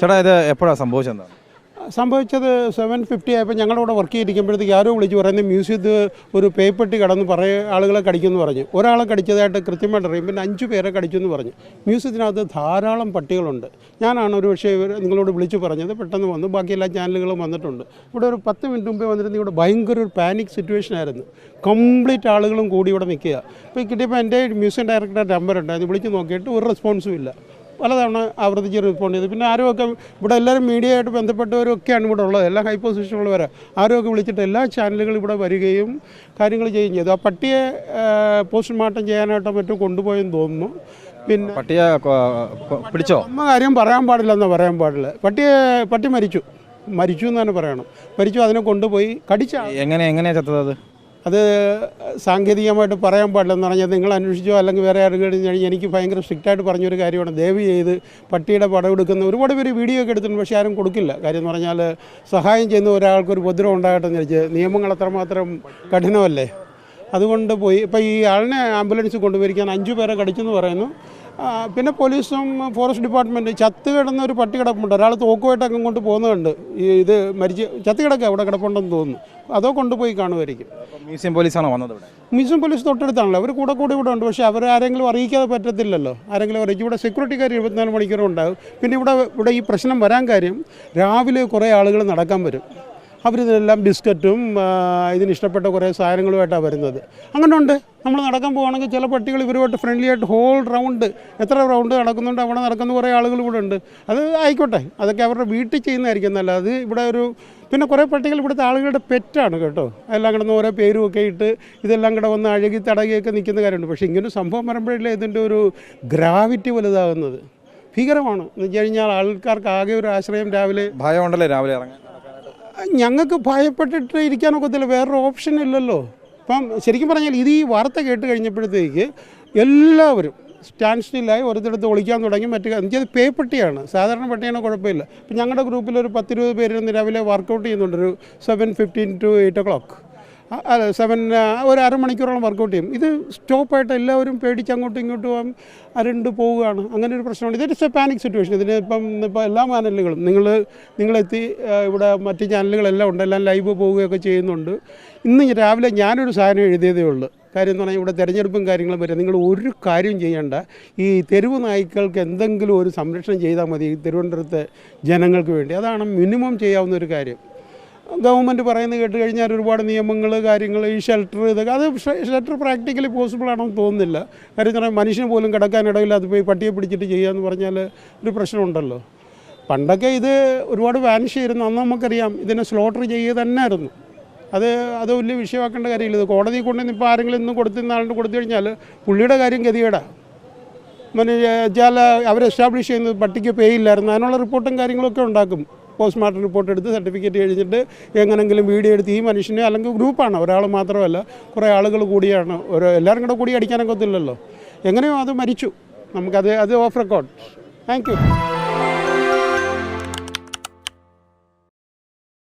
ചേട്ടാ ഇത് എപ്പോഴാണ് സംഭവിച്ചത് സംഭവിച്ചത് സെവൻ ഫിഫ്റ്റി ആയപ്പോൾ ഞങ്ങളുടെ കൂടെ വർക്ക് ചെയ്തിരിക്കുമ്പോഴത്തേക്ക് ആരോ വിളിച്ച് പറയുന്നത് മ്യൂസിയത്തിൽ ഒരു പേപ്പെട്ടി കടന്ന് പറയ ആളുകളെ കടിക്കുമെന്ന് പറഞ്ഞു. ഒരാളെ കടിച്ചതായിട്ട് കൃത്യമായിട്ട് അറിയും. പിന്നെ അഞ്ച് പേരെ കടിച്ചു എന്ന് പറഞ്ഞു. മ്യൂസിയത്തിനകത്ത് ധാരാളം പട്ടികളുണ്ട്. ഞാനാണ് ഒരു പക്ഷേ നിങ്ങളോട് വിളിച്ചു പറഞ്ഞത്. പെട്ടെന്ന് വന്നു. ബാക്കി എല്ലാ ചാനലുകളും വന്നിട്ടുണ്ട്. ഇവിടെ ഒരു പത്ത് മിനിറ്റ് മുമ്പേ വന്നിരുന്ന ഇവിടെ ഭയങ്കര ഒരു പാനിക് സിറ്റുവേഷൻ ആയിരുന്നു. കംപ്ലീറ്റ് ആളുകളും കൂടി ഇവിടെ നിൽക്കുക. അപ്പോൾ കിട്ടിയപ്പോൾ എന്റെ മ്യൂസിയം ഡയറക്ടറുടെ നമ്പർ ഉണ്ടായിരുന്നു വിളിച്ച് നോക്കിയിട്ട് ഒരു റെസ്പോൺസും ഇല്ല. പലതവണ ആവർത്തിച്ച് റിപ്പോർട്ട് ചെയ്തു. പിന്നെ ആരുമൊക്കെ ഇവിടെ എല്ലാവരും മീഡിയയായിട്ട് ബന്ധപ്പെട്ടവരൊക്കെയാണ് ഇവിടെ ഉള്ളത്. എല്ലാ ഹൈ പൊസിഷനുള്ളവരെ ആരുമൊക്കെ വിളിച്ചിട്ട് എല്ലാ ചാനലുകളും ഇവിടെ വരികയും കാര്യങ്ങൾ ചെയ്യുകയും ചെയ്തു. ആ പട്ടിയെ പോസ്റ്റ്മോർട്ടം ചെയ്യാനായിട്ടോ മറ്റും കൊണ്ടുപോയെന്ന് തോന്നുന്നു. പിന്നെ പട്ടിയെ പിടിച്ചോ? അമ്മ കാര്യം പറയാൻ പാടില്ല എന്ന് പറയാൻ പാടില്ല. പട്ടിയെ പട്ടി മരിച്ചു. മരിച്ചു എന്ന് തന്നെ പറയണം. മരിച്ചു അതിനെ കൊണ്ടുപോയി കടിച്ച എങ്ങനെ എങ്ങനെയാണ് ചത്തത് അത് സാങ്കേതികമായിട്ട് പറയാൻ പാടില്ലെന്ന് പറഞ്ഞാൽ നിങ്ങൾ അന്വേഷിച്ചോ അല്ലെങ്കിൽ വേറെ ആരെങ്കിലും കഴിഞ്ഞാൽ എനിക്ക് ഭയങ്കര സ്ട്രിക്റ്റായിട്ട് പറഞ്ഞൊരു കാര്യമാണ്. ദയവ് ചെയ്ത് പട്ടിയുടെ പടം എടുക്കുന്ന ഒരുപാട് പേര് വീഡിയോ ഒക്കെ എടുത്തിട്ടുണ്ട് പക്ഷേ ആരും കൊടുക്കില്ല. കാര്യം എന്ന് പറഞ്ഞാൽ സഹായം ചെയ്യുന്ന ഒരാൾക്ക് ഒരു ഉപദ്രവം ഉണ്ടാകട്ടെ എന്ന് വെച്ച് നിയമങ്ങൾ അത്രമാത്രം കഠിനമല്ലേ? അതുകൊണ്ട് പോയി. ഇപ്പോൾ ഈ ആളിനെ ആംബുലൻസ് കൊണ്ടുപോയിരിക്കാൻ അഞ്ചു പേരെ കടിച്ചെന്ന് പറയുന്നു. പിന്നെ പോലീസും ഫോറസ്റ്റ് ഡിപ്പാർട്ട്മെന്റ് ചത്ത് കിടന്ന ഒരു പട്ടി കിടപ്പുണ്ട്. ഒരാൾ തോക്കുമായിട്ടൊക്കെ കൊണ്ട് പോകുന്നുണ്ട്. ഈ ഇത് മരിച്ച് ചത്ത് കിടക്കുക അവിടെ കിടപ്പുണ്ടെന്ന് തോന്നുന്നു. അതോ കൊണ്ടുപോയി കാണുമായിരിക്കും. മ്യൂസിയം പോലീസാണോ വന്നത് ഇവിടെ? Museum police തൊട്ടടുത്താണല്ലോ. അവർ കൂടെ കൂടി ഇവിടെ ഉണ്ട്. പക്ഷേ അവർ ആരെങ്കിലും അറിയിക്കാതെ പറ്റത്തില്ലല്ലോ. ആരെങ്കിലും അറിയിക്കും. ഇവിടെ സെക്യൂരിറ്റിക്കാർ ഇരുപത്തിനാല് മണിക്കൂറും ഉണ്ടാകും. പിന്നെ ഇവിടെ ഇവിടെ ഈ പ്രശ്നം വരാൻ കാര്യം രാവിലെ കുറേ ആളുകൾ നടക്കാൻ വരും. അവരിതെല്ലാം ബിസ്ക്കറ്റും ഇതിന് ഇഷ്ടപ്പെട്ട കുറേ സാധനങ്ങളുമായിട്ടാണ് വരുന്നത്. അങ്ങനെ ഉണ്ട് നമ്മൾ നടക്കാൻ പോകുകയാണെങ്കിൽ ചില പട്ടികൾ ഇവരുമായിട്ട് ഫ്രണ്ട്ലി ആയിട്ട് ഹോൾ റൗണ്ട് എത്ര റൗണ്ട് നടക്കുന്നുണ്ട് അവിടെ നടക്കുന്ന കുറേ ആളുകൾ ഇവിടെ ഉണ്ട്. അത് ആയിക്കോട്ടെ. അതൊക്കെ അവരുടെ വീട്ടിൽ ചെയ്യുന്നതായിരിക്കും. നല്ല അത് ഇവിടെ ഒരു പിന്നെ കുറേ പട്ടികൾ ഇവിടുത്തെ ആളുകളുടെ പെറ്റാണ് കേട്ടോ. എല്ലാം കിടന്ന് ഓരോ പേരും ഒക്കെ ഇട്ട് ഇതെല്ലാം കൂടെ വന്ന് അഴകി തടകിയൊക്കെ നിൽക്കുന്ന കാര്യമുണ്ട്. പക്ഷേ ഇങ്ങനെ സംഭവം വരുമ്പോഴല്ലേ ഇതിന്റെ ഒരു ഗ്രാവിറ്റി വലുതാകുന്നത് ഭീകരമാണ്. എന്ന് വെച്ച് കഴിഞ്ഞാൽ ആൾക്കാർക്ക് ആകെ ഒരു ആശ്രയം രാവിലെ ഭയമുണ്ടല്ലേ രാവിലെ ഇറങ്ങാൻ? ഞങ്ങൾക്ക് ഭയപ്പെട്ടിട്ട് ഇരിക്കാനൊക്കത്തില്ല വേറൊരു ഓപ്ഷൻ ഇല്ലല്ലോ. അപ്പം ശരിക്കും പറഞ്ഞാൽ ഇത് ഈ വാർത്ത കേട്ട് കഴിഞ്ഞപ്പോഴത്തേക്ക് എല്ലാവരും സ്റ്റാൻഡ് സ്റ്റില്ലായി ഒരിടത്ത് ഒളിക്കാൻ തുടങ്ങി. മറ്റു എനിക്കത് പേ പേപ്പട്ടിയാണ് സാധാരണ പട്ടിയാണ് കുഴപ്പമില്ല. ഇപ്പം ഞങ്ങളുടെ ഗ്രൂപ്പിൽ ഒരു പത്തിരുപത് പേര് രാവിലെ വർക്കൗട്ട് ചെയ്യുന്നുണ്ട്. ഒരു seven fifteen to eight o'clock അല്ല സെവൻ ഒരു അരമണിക്കൂറോളം വർക്കൗട്ട് ചെയ്യും. ഇത് സ്റ്റോപ്പായിട്ട് എല്ലാവരും പേടിച്ച് അങ്ങോട്ടും ഇങ്ങോട്ടും അരണ്ട് പോവുകയാണ്. അങ്ങനെ ഒരു പ്രശ്നമുണ്ട്. ഇതൊരു പാനിക് സിറ്റുവേഷൻ ഇതിന് ഇപ്പം ഇപ്പം എല്ലാ ചാനലുകളും നിങ്ങൾ നിങ്ങളെത്തി ഇവിടെ മറ്റ് ചാനലുകളെല്ലാം ഉണ്ട്. എല്ലാം ലൈവ് പോവുകയൊക്കെ ചെയ്യുന്നുണ്ട്. ഇന്ന് രാവിലെ ഞാനൊരു സാധനം എഴുതിയതേ ഉള്ളൂ. കാര്യം എന്ന് പറഞ്ഞാൽ ഇവിടെ തിരഞ്ഞെടുപ്പും കാര്യങ്ങളും വരെ. നിങ്ങൾ ഒരു കാര്യം ചെയ്യേണ്ട. ഈ തെരുവ് നായ്ക്കൾക്ക് എന്തെങ്കിലും ഒരു സംരക്ഷണം ചെയ്താൽ മതി തിരുവനന്തപുരത്തെ ജനങ്ങൾക്ക് വേണ്ടി. അതാണ് മിനിമം ചെയ്യാവുന്ന ഒരു കാര്യം. ഗവൺമെന്റ് പറയുന്നത് കേട്ട് കഴിഞ്ഞാൽ ഒരുപാട് നിയമങ്ങൾ കാര്യങ്ങൾ ഈ ഷെൽട്ടർ ഇതൊക്കെ. അത് ഷെൽട്ടർ പ്രാക്ടിക്കലി പോസിബിൾ ആണെന്ന് തോന്നുന്നില്ല. കാര്യം പറഞ്ഞാൽ മനുഷ്യന് പോലും കിടക്കാനിടയില്ലാതെ പോയി പട്ടിയെ പിടിച്ചിട്ട് ചെയ്യാമെന്ന് പറഞ്ഞാൽ ഒരു പ്രശ്നമുണ്ടല്ലോ. പണ്ടൊക്കെ ഇത് ഒരുപാട് വാനിഷ് ചെയ്തിരുന്നു. അന്ന് നമുക്കറിയാം ഇതിനെ സ്ലോട്ടർ ചെയ്യുക തന്നെ ആയിരുന്നു അത് അത് വലിയ വിഷയമാക്കേണ്ട കാര്യമില്ല. ഇത് കോടതി കൊണ്ടുവന്ന് ഇപ്പോൾ ആരെങ്കിലും ഇന്ന് കൊടുത്തിരുന്ന ആളിന് കൊടുത്തു കഴിഞ്ഞാൽ പുള്ളിയുടെ കാര്യം ഗതികേടാണ് മനുഷ്യ അവർ എസ്റ്റാബ്ലിഷ് ചെയ്യുന്നത് പട്ടിക്ക് പേയില്ലായിരുന്നു അതിനുള്ള റിപ്പോർട്ടും കാര്യങ്ങളൊക്കെ ഉണ്ടാക്കും. പോസ്റ്റ്മോർട്ടം റിപ്പോർട്ട് എടുത്ത് സർട്ടിഫിക്കറ്റ് കഴിഞ്ഞിട്ട് എങ്ങനെങ്കിലും വീഡിയോ എടുത്ത് ഈ മനുഷ്യനെ അല്ലെങ്കിൽ ഗ്രൂപ്പാണ്. ഒരാൾ മാത്രമല്ല കുറേ ആളുകൾ കൂടിയാണ്. ഓരോ എല്ലാവരും കൂടെ കൂടി അടിക്കാനൊക്കെ ഒത്തില്ലല്ലോ എങ്ങനെയോ അത് മരിച്ചു. നമുക്കത് അത് ഓഫ് റെക്കോർഡ് താങ്ക് യു